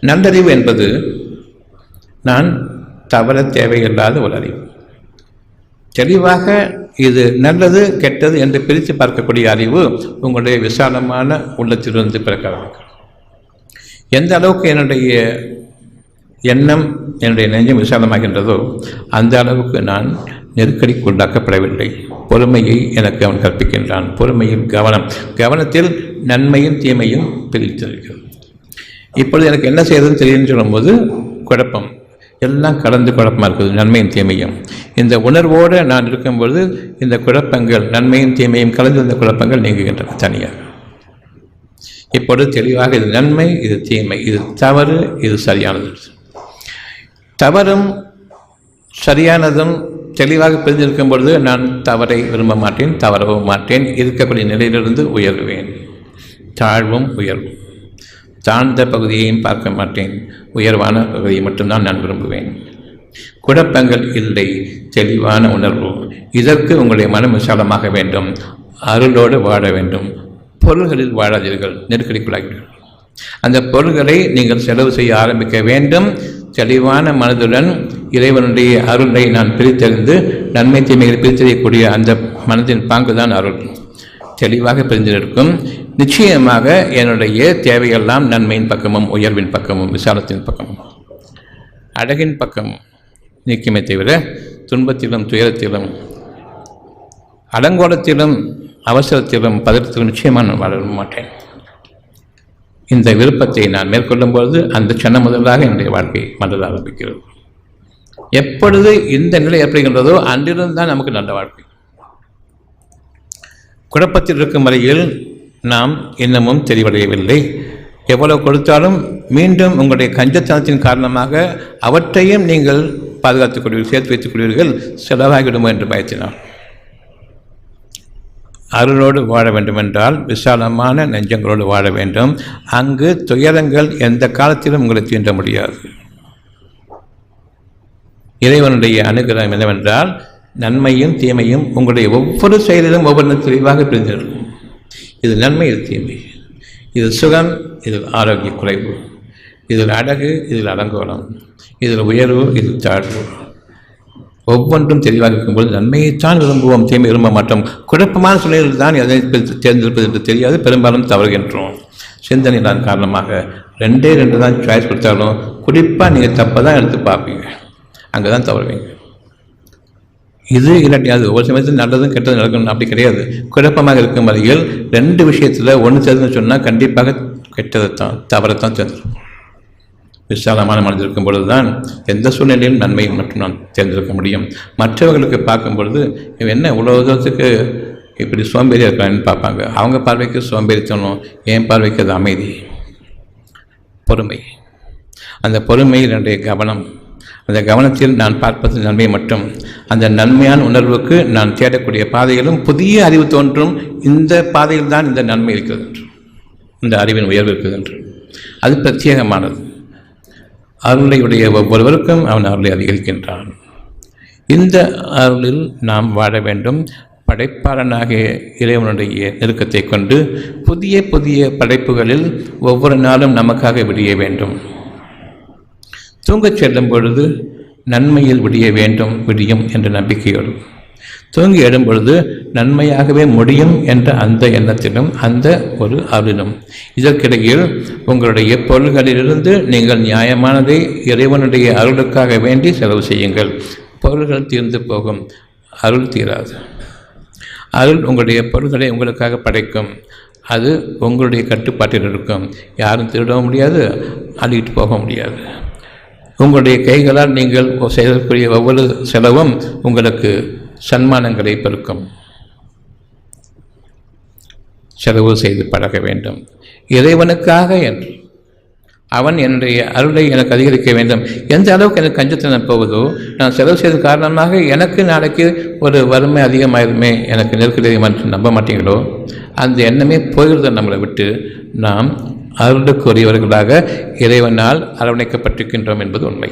நல்லறிவு என்பது நான் தவற தேவையில்லாத ஒரு அறிவு. தெளிவாக இது நல்லது கெட்டது என்று பிரித்து பார்க்கக்கூடிய அறிவு உங்களுடைய விசாலமான உள்ளத்திலிருந்து பிறக்க ஆரம்பிக்கும். எந்த அளவுக்கு என்னுடைய எண்ணம் என்னுடைய நெஞ்சம் விசாலமாகின்றதோ அந்த அளவுக்கு நான் நெருக்கடிக்கு உள்ளாக்கப்படவில்லை. பொறுமையை எனக்கு அவன் கற்பிக்கின்றான். பொறுமையில் கவனம். கவனத்தில் நன்மையும் தீமையும் பிரித்திருக்கிறது இப்பொழுது எனக்கு என்ன செய்யறதுன்னு தெரியும்னு சொல்லும்போது குழப்பம். எல்லாம் கலந்து குழப்பமாக இருக்குது நன்மையும் தீமையும். இந்த உணர்வோடு நான் இருக்கும்பொழுது இந்த குழப்பங்கள் நன்மையும் தீமையும் கலந்து இந்த குழப்பங்கள் நீங்குகின்றன தனியாக. இப்பொழுது தெளிவாக இது நன்மை இது தீமை இது தவறு இது சரியானது. தவறும் சரியானதும் தெளிவாக பிரிந்திருக்கும் பொழுது நான் தவறை விரும்ப மாட்டேன் தவறவும் மாட்டேன் இருக்கக்கூடிய நிலையிலிருந்து உயர்வேன். தாழ்வும் உயர்வும். தாழ்ந்த பகுதியையும் பார்க்க மாட்டேன். உயர்வான பகுதியை மட்டும்தான் நான் விரும்புவேன். குழப்பங்கள் இல்லை. தெளிவான உணர்வு. இதற்கு உங்களுடைய மனம் விசாலமாக வேண்டும். அருளோடு வாழ வேண்டும். பொருள்களில் வாழாதீர்கள். நெருக்கடிக்குள்ளாகிறீர்கள் அந்த பொருள்களை நீங்கள் செலவு செய்ய ஆரம்பிக்க வேண்டும். தெளிவான மனதுடன் இறைவனுடைய அருளை நான் பிரித்தறிந்து நன்மை தீமைகளை பிரித்தறியக்கூடிய அந்த மனதின் பாங்கு தான் அருள். தெளிவாக பிரிந்திருக்கும். நிச்சயமாக என்னுடைய தேவையெல்லாம் நன்மையின் பக்கமும் உயர்வின் பக்கமும் விசாலத்தின் பக்கமும். அழகின் பக்கமும் நீக்குமே தவிர துன்பத்திலும் துயரத்திலும் அலங்கோலத்திலும் அவசரத்திலும் பதற்றத்திலும் நிச்சயமாக நான் வளர மாட்டேன். இந்த விருப்பத்தை நான் மேற்கொள்ளும்போது அந்த சன்ன முதலாக என்னுடைய வாழ்க்கை மலர ஆரம்பிக்கிறது. எப்பொழுது இந்த நிலை ஏற்படுகின்றதோ அன்றிலிருந்து தான் நமக்கு நல்ல வாழ்க்கை. குழப்பத்தில் இருக்கும் வரையில் நாம் இன்னமும் தெளிவடையவில்லை. எவ்வளவு கொடுத்தாலும் மீண்டும் உங்களுடைய கஞ்சத்தனத்தின் காரணமாக அவற்றையும் நீங்கள் பாதுகாத்துக் கொள்வீர்கள் சேர்த்து வைத்துக் கொள்வீர்கள் செலவாகிவிடுமோ என்று பயத்தினார். அருளோடு வாழ வேண்டுமென்றால் விசாலமான நெஞ்சங்களோடு வாழ வேண்டும். அங்கு துயரங்கள் எந்த காலத்திலும் உங்களை தீண்ட முடியாது. இறைவனுடைய அனுகிரகம் என்னவென்றால் நன்மையும் தீமையும் உங்களுடைய ஒவ்வொரு செயலிலும் ஒவ்வொரு தெளிவாக பிரிந்திருக்கும். இது நன்மை இது தீமை இது சுகம் இதில் ஆரோக்கிய குறைவு. இதில் அழகு இதில் அலங்கோலம். இதில் உயர்வு இதில் தாழ்வு. ஒவ்வொன்றும் தெளிவாக இருக்கும்போது நன்மையைத்தான் விரும்புவோம் தீமை விரும்ப மாட்டோம். குழப்பமான சூழ்நிலையில் தான் எதை தேர்ந்தெடுப்பது என்று தெரியாது பெரும்பாலும் தவறுகின்றோம். சிந்தனை தான் காரணமாக ரெண்டே ரெண்டு தான் சாய்ஸ் கொடுத்தாலும் குறிப்பாக நீங்கள் தப்பை தான் எடுத்து பார்ப்பீங்க. அங்கே தான் தவறுவீங்க. இது இல்லாட்டி அது ஒவ்வொரு சமயத்தில் நல்லதும் கெட்டதும் நடக்கணும் அப்படி கிடையாது. குழப்பமாக இருக்கும் வரையில் ரெண்டு விஷயத்தில் ஒன்று சேர்ந்துன்னு சொன்னால் கண்டிப்பாக கெட்டதை தான் தவறைத்தான் தேர்ந்தெடுக்கும் விசாலமான மனதில் இருக்கும் பொழுது தான் எந்த சூழ்நிலையிலும் நன்மையை மட்டும் நான் தேர்ந்தெடுக்க முடியும். மற்றவர்களுக்கு பார்க்கும் பொழுது என்ன இவ்வளோ தூரத்துக்கு இப்படி சோம்பேறியாக இருக்கான்னு பார்ப்பாங்க. அவங்க பார்வைக்கு சோம்பேறித்தனம் என் பார்வைக்கு அது அமைதி பொறுமை. அந்த பொறுமையில் என்னுடைய கவனம் அந்த கவனத்தில் நான் பார்ப்பது நன்மை மட்டும். அந்த நன்மையான உணர்வுக்கு நான் தேடக்கூடிய பாதைகளும் புதிய அறிவு தோன்றும். இந்த பாதையில் தான் இந்த நன்மை இருக்கிறது என்று இந்த அறிவின் உயர்வு இருக்குது என்று அது பிரத்யேகமானது. அருளையுடைய ஒவ்வொருவருக்கும் அவன் அருளை அதிகரிக்கின்றான். இந்த அருளில் நாம் வாழ வேண்டும். படைப்பாளனாகிய இறைவனுடைய நெருக்கத்தை கொண்டு புதிய புதிய படைப்புகளில் ஒவ்வொரு நாளும் நமக்காக விடிய வேண்டும். தூங்கச் செல்லும் பொழுது நன்மையில் விடிய வேண்டும் விடியும் என்ற நம்பிக்கையோடு. தூங்கி எழும் பொழுது நன்மையாகவே முடியும் என்ற அந்த எண்ணத்திலும் அந்த ஒரு அருளும் இதற்கிடையில் உங்களுடைய பொருள்களிலிருந்து நீங்கள் நியாயமானதை இறைவனுடைய அருளுக்காக வேண்டி செலவு செய்யுங்கள். பொருள்கள் தீர்ந்து போகும். அருள் தீராது. அருள் உங்களுடைய பொருள்களை உங்களுக்காக படைக்கும். அது உங்களுடைய கட்டுப்பாட்டில் இருக்கும். யாரும் திருடவும் முடியாது அள்ளிட்டு போக முடியாது. உங்களுடைய கைகளால் நீங்கள் செய்யக்கூடிய ஒவ்வொரு செலவும் உங்களுக்கு சன்மானங்களை பெருக்கும். செலவு செய்து பழக வேண்டும். இறைவனுக்காக என்று. அவன் என்னுடைய அருளை எனக்கு அதிகரிக்க வேண்டும். எந்த அளவுக்கு எனக்கு கஞ்சத்தனம் போகுதோ நான் செலவு செய்த காரணமாக எனக்கு நாளைக்கு ஒரு வறுமை அதிகமாயிருமே எனக்கு நெருக்கடி என்று நம்ப மாட்டீங்களோ? அந்த எண்ணமே போகிறது நம்மளை விட்டு நாம் அருளுக்குரியவர்களாக இறைவனால் அரவணைக்கப்பட்டிருக்கின்றோம் என்பது உண்மை.